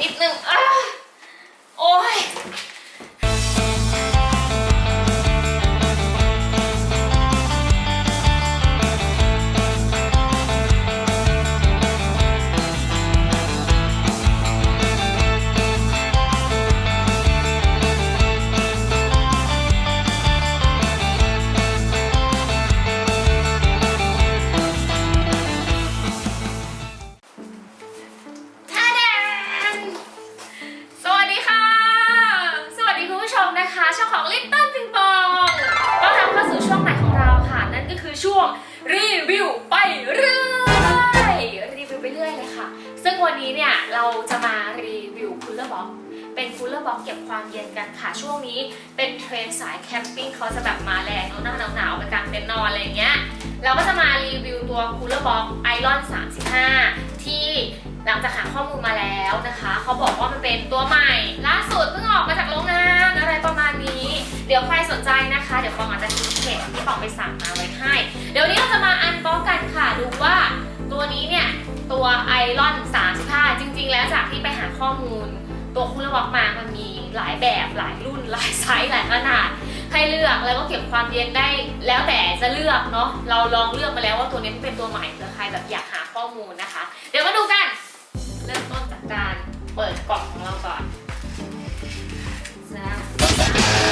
นิดนึงอะ เราจะมารีวิวคูลเลอร์บ็อกเป็นคูลเลอร์บ็อกเก็บความเย็นกันค่ะ ช่วงนี้เป็นเทรนสายแคมปิ้งเขาจะแบบมาแรงเนอะหน้าหนาวๆไปกางเต็นท์นอนอะไรเงี้ย เราก็จะมารีวิวตัวคูลเลอร์บ็อกไอรอน35 ที่หลังจากหาข้อมูลมาแล้วนะคะ เขาบอกว่ามันเป็นตัวใหม่ ล่าสุดเพิ่งออกมาจากโรงงานอะไรประมาณนี้ เดี๋ยวใครสนใจนะคะ เดี๋ยวปองอาจจะทิ้งเพจที่ปองไปสั่งมาไว้ให้ เดี๋ยวนนี้เราจะมาอันบ็อกกันค่ะ ดูว่าตัวนี้เนี่ย ตัวไอรอน35 จริง ๆ แล้วจากที่ไปหาข้อมูล ตัวคูลเลอร์บ็อกมามันมีหลายแบบหลายรุ่น หลายไซส์หลายขนาด ให้เลือกแล้วก็เก็บความเย็นได้ แล้วแต่จะเลือกเนาะเราลองเลือกมาแล้วว่าตัวนี้มันเป็นตัวใหม่เผื่อใครแบบอยากหาข้อมูลนะคะ เดี๋ยวมาดูกันเริ่มต้นจากการเปิดกล่องของเราก่อน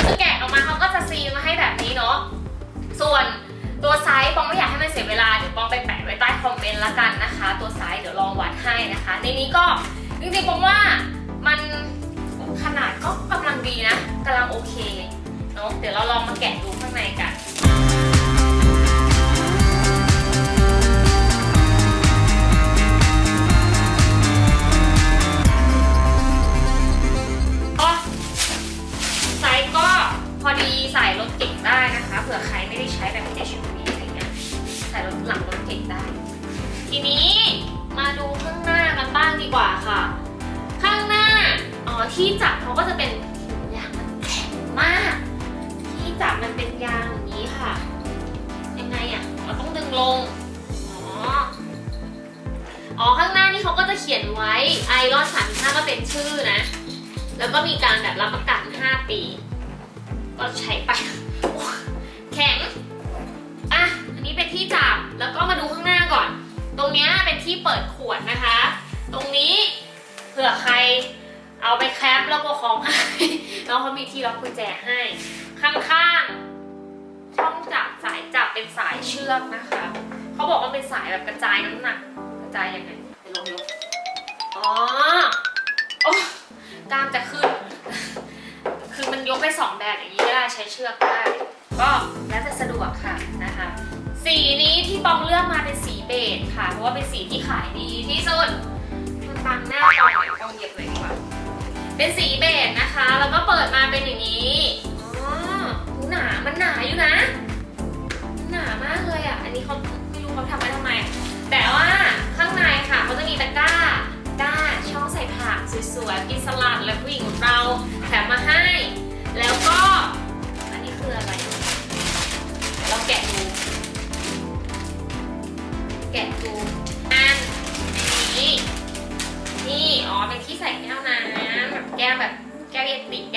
คือแกะออกมาเขาก็จะซีลมาให้แบบนี้เนาะส่วนตัวไซส์ปองไม่อยากให้มันเสียเวลาเดี๋ยวปองไปแปะไว้ใต้คอมเมนต์ละกัน วัดให้นะคะ ในนี้ก็จริงๆปองว่ามันขนาดก็กำลังดีนะกำลังโอเคเนาะเดี๋ยวเราลองมาแกะดูข้างในกัน ที่จับเขาก็จะเป็นยางมันแข็งมาก ที่จับมันเป็นยางอย่างนี้ค่ะ ยังไงอะเราต้องดึงลง อ๋อ อ๋อข้างหน้านี่เขาก็จะเขียนไว้ไอรอน35ก็เป็นชื่อนะ แล้วก็มีการแบบรับประกัน5ปี ก็ใช้ไปแข็ง อะ อันนี้เป็นที่จับ แล้วก็มาดูข้างหน้าก่อน ตรงเนี้ยเป็นที่เปิดขวดนะคะ ตรงนี้เผื่อใคร เอาไปแคปแล้วก็ของให้แล้วเขามีที่ล็อกกุญแจให้ ข้างๆช่องจับสายจับเป็นสายเชือกนะคะเขาบอกว่าเป็นสายแบบกระจายน้ำหนักกระจายยังไงเดี๋ยวลองยกอ๋อโอ้กล้ามจะขึ้น คือมันยกได้สองแบบอย่างนี้ก็ได้ใช้เชือกก็ได้ก็แล้วแต่สะดวกค่ะนะคะสีนี้ที่ปองเลือกมาเป็นสีเบจค่ะ เพราะว่าเป็นสีที่ขายดีที่สุดมันบังหน้าปองหน่อยปองเหยียบหน่อยดีกว่า เป็นสีเบจนะคะ แล้วก็เปิดมาเป็นอย่างนี้อ๋อหูหนา มันหนาอยู่นะมันหนามากเลยอะ อันนี้เขาไม่รู้เขาทำไว้ทำไม แต่ว่าข้างในค่ะเขาจะมีตะกร้าตะกร้าช่องใส่ผักสวยๆ กินสลัดและผู้หญิงของเราแถมมาให้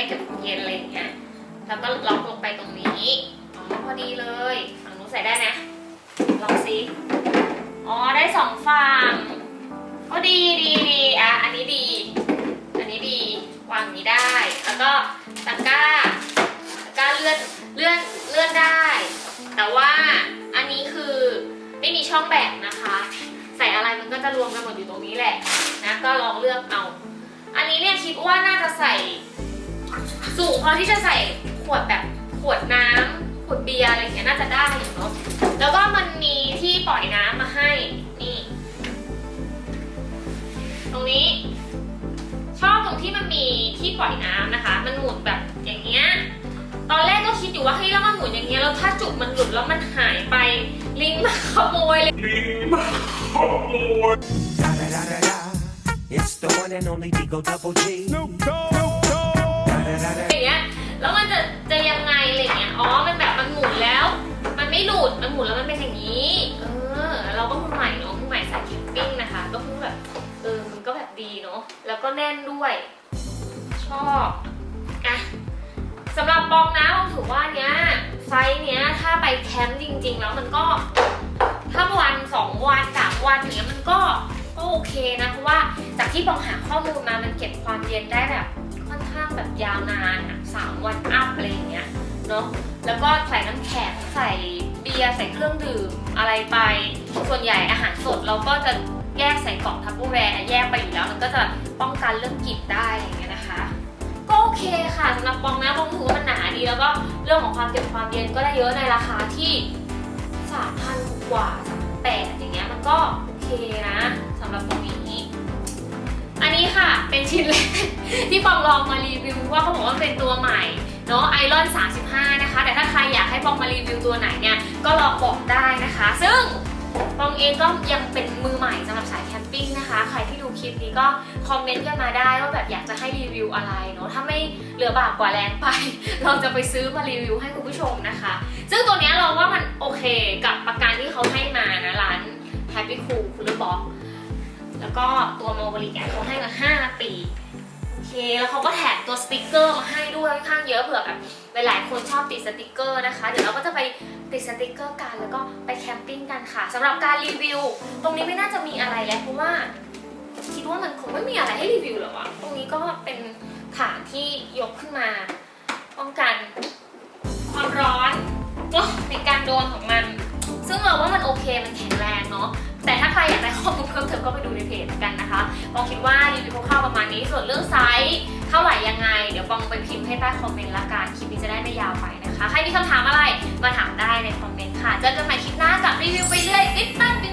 เก็บเย็นอะไรอย่างเงี้ยแล้วก็ล็อกลงไปตรงนี้อ๋อพอดีเลยฝั่งนู้นใส่ได้นะลองซิอ๋อได้สองฝั่งก็ดีดีดีอะอันนี้ดี อันนี้ดีวางอย่างนี้ได้ แล้วก็ตะกร้าตะกร้าเลื่อนเลื่อนเลื่อนได้ แต่ว่าอันนี้คือไม่มีช่องแบ่งนะคะ ใส่อะไรมันก็จะรวมกันหมดอยู่ตรงนี้แหละนะก็ลองเลือกเอา อันนี้เนี่ยคิดว่าน่าจะใส่ สูงพอที่จะใส่ขวดแบบขวดน้ำขวดเบียร์อะไรอย่างเงี้ยน่าจะได้อยู่เนาะแล้วก็มันมีที่ปล่อยน้ำมาให้นี่ ตรงนี้ ชอบตรงที่มันมีที่ปล่อยน้ำนะคะ มันหมุนแบบอย่างเงี้ยตอนแรกก็คิดอยู่ว่าเฮ้ยแล้วมันหมุนอย่างเงี้ยแล้วถ้าจุกมันหลุดแล้วมันหายไปลิงมาขโมยเลย Da da da da da. It's the one and only Digo Double G. Snoop Dogg. อย่างเงี้ย แล้วมันจะจะยังไงอะไรเงี้ย อ๋อ มันแบบมันหมุนแล้ว มันไม่หลุด มันหมุนแล้วมันเป็นอย่างนี้ เออ เราก็มือใหม่เนาะมือใหม่สายคมปิ้งนะคะ ก็เพิ่งแบบ เออ มันก็แบบดีเนาะ แล้วก็แน่นด้วย ชอบอะสำหรับปองนะปองถือว่าเนี้ยไซส์เนี้ยถ้าไปแคมป์จริง ๆ แล้วมันก็ถ้าวันสองวันสามวันเงี้ยมันก็ก็โอเคนะเพราะว่าจากที่ปองหาข้อมูลมามันเก็บความเย็นได้แบบางแบบยาวนานอะสามวันอัพอะไรอย่างเงี้ยเนาะแล้วก็ใส่น้ำแข็งใส่เบียร์ใส่เครื่องดื่มอะไรไป ส่วนใหญ่อาหารสดเราก็จะแยกใส่กล่องทัพเปอร์แวร์แยกไปอยู่แล้วมันก็จะป้องกันเรื่องกลิ่นได้อย่างเงี้ยนะคะ ก็โอเคค่ะสำหรับปองนะปองถือว่ามันหนาดีแล้วก็เรื่องของความเก็บความเย็นก็ได้เยอะในราคาที่สามพันกว่าสามแปดอย่างเงี้ยมันก็โอเคนะสำหรับตรงนี้ อันนี้ค่ะเป็นชิ้นแรกที่ปองลองมารีวิวว่าเขาบอกว่าเป็นตัวใหม่เนาะไอรอน 35 นะคะ แต่ถ้าใครอยากให้ปองมารีวิวตัวไหนเนี่ยก็ลองบอกได้นะคะ ซึ่งปองเองก็ยังเป็นมือใหม่สำหรับสายแคมปิ้งนะคะ ใครที่ดูคลิปนี้ก็คอมเมนต์กันมาได้ว่าแบบอยากจะให้รีวิวอะไรเนาะถ้าไม่เหลือบากกว่าแรงไป เราจะไปซื้อมารีวิวให้คุณผู้ชมนะคะ ซึ่งตัวนี้เราว่ามันโอเคกับประกันที่เขาให้มานะร้าน Happy Cool Cooler Box แล้วก็ตัวโมบริกเขาให้มา5 ปีโอเคแล้วเขาก็แถมตัวสติกเกอร์มาให้ด้วยค่อนข้างเยอะเผื่อแบบหลายๆคนชอบติดสติกเกอร์นะคะ เดี๋ยวเราก็จะไปติดสติกเกอร์กันแล้วก็ไปแคมปิ้งกันค่ะสำหรับการรีวิว ตรงนี้ไม่น่าจะมีอะไรแล้วเพราะว่าคิดว่ามันคงไม่มีอะไรให้รีวิวหรอกอะตรงนี้ก็เป็นฐานที่ยกขึ้นมาป้องกันความร้อนในการโดนของมัน ซึ่งเราว่ามันโอเคมันแข็งแรงเนาะแต่ถ้าใครอยากได้ข้อมูล นี้ส่วนเรื่องไซส์เท่าไหร่ยังไง เดี๋ยวปองไปพิมพ์ให้ใต้คอมเมนต์ละกันคลิปนี้จะได้ไม่ยาวไปนะคะ ใครมีคำถามอะไรมาถามได้ในคอมเมนต์ค่ะเจอกันใหม่คลิปหน้ากับรีวิวไปเรื่อยติ๊ดตั้นปิงปองสวัสดีค่ะ